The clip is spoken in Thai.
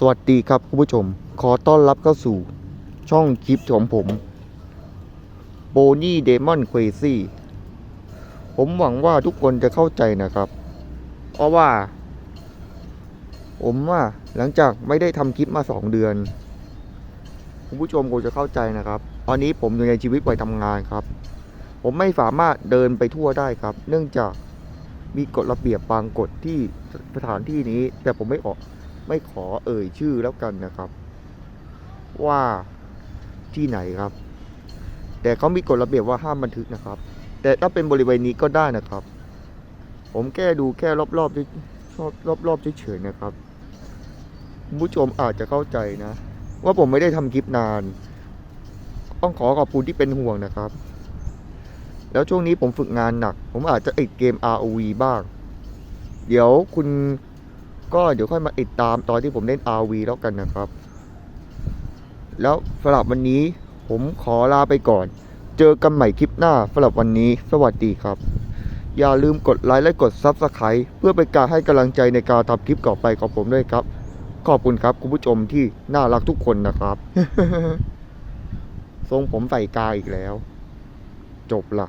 สวัสดีครับคุณผู้ชม ขอต้อนรับเข้าสู่ช่องคลิปของผมโบนี่เดมอนเควซี่ผมหวังว่าทุกคนจะเข้าใจนะครับ เพราะว่า ผมว่าหลังจากไม่ได้ทำคลิปมาสองเดือน คุณผู้ชมคงจะเข้าใจนะครับ ตอนนี้ผมอยู่ในชีวิตวัยทำงานครับ ผมไม่สามารถเดินไปทั่วได้ครับ เนื่องจากมีกฎระเบียบบางกฎที่สถานที่นี้ แต่ผมไม่ออก ไม่ขอเอ่ยชื่อแล้วกันนะครับ ว่าที่ไหนครับ แต่เขามีกฎระเบียบว่าห้ามบันทึกนะครับ แต่ถ้าเป็นบริเวณนี้ก็ได้นะครับ ผมแค่ดูแค่รอบๆที่ชอบรอบๆเฉยๆนะครับคุณผู้ชมอาจจะเข้าใจนะ ว่าผมไม่ได้ทำคลิปนาน ต้องขอขอบคุณที่เป็นห่วงนะครับ แล้วช่วงนี้ผมฝึกงานหนัก ผมอาจจะติดเกม ROV บ้าง เดี๋ยวคุณ ก็เดี๋ยวค่อยมาติดตามตอนที่ผมเล่น RV แล้วกันนะครับ แล้วสำหรับวันนี้ผมขอลาไปก่อน เจอกันใหม่คลิปหน้าสำหรับวันนี้ สวัสดีครับ อย่าลืมกดไลค์และกด Subscribe เพื่อเป็นการให้กำลังใจในการทำคลิปต่อไปของผมด้วยครับ ขอบคุณครับคุณผู้ชมที่น่ารักทุกคนนะครับ ทรงผมใส่กาอีกแล้ว จบละ